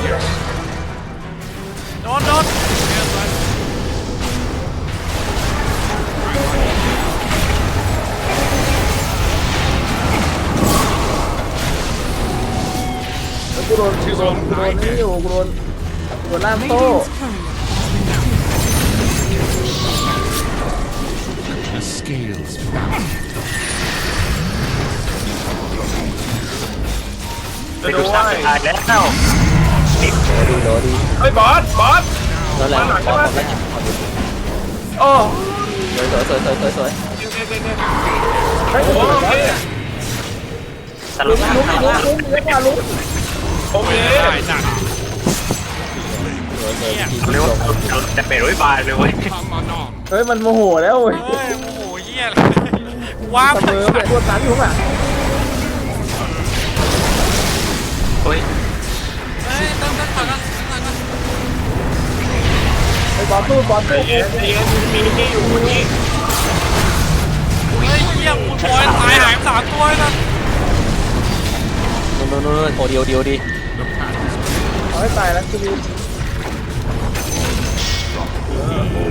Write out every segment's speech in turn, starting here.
นโดนแล้วกูโดนกูโดนกูโดนนี่อยู่กูโดนกูโดนล่ามโซ่ The scales balance. ไปดูสร้างตายแล้ว โดดีโดดีเฮ้ยบอสบอสแล้วแหละมาหลังขอใช่ขปะอแล้วจิบขอจิบโอ้สวยสวยสวยสวยสวยสวยโอ้โหสรุปลุ้มลุ้มลุ้มเยอะกว่าลุ้มโอเคได้หนักสวยสวยทีเรียกว่าเราจะเป็นร้อยบาทเลยเว้ย Come on. เฮ้ยมันโมโหแล้วเว้ยเฮ้ยโอ้โหเหี้ยเลยว้าเสมอไปตัวตันอยู่อะเบอลตู้บอลใจตู้เย็นใจเย็นมีนี่อยู่เมื่อกี้เฮ้ยเหี้ยคุณบอยตายหายไปสามตัวเลยนะนู่นนู่นนู่นโอ้ดีโอดีโอดีเอาให้ตายแล้วคือ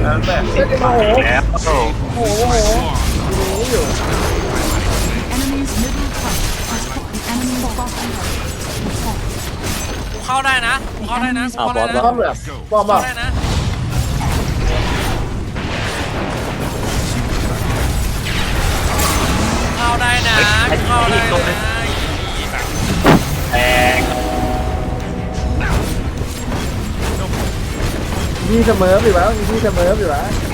นั่นแหละเฮ้ยโมโหแล้วโมโหโมโหรู้อยู่ Enemy's middle tower has fallen. Enemy's bottom tower has fallen. กูเข้าได้นะกูเข้าได้นะกูอ้าวเข้าบอได้ลนะบอลแบบบอลบอเข้าลได้นะ ได้นะเข้าได้นะแพงยี่เสมออยู่แล้วยี่เสมออยู่แล้ว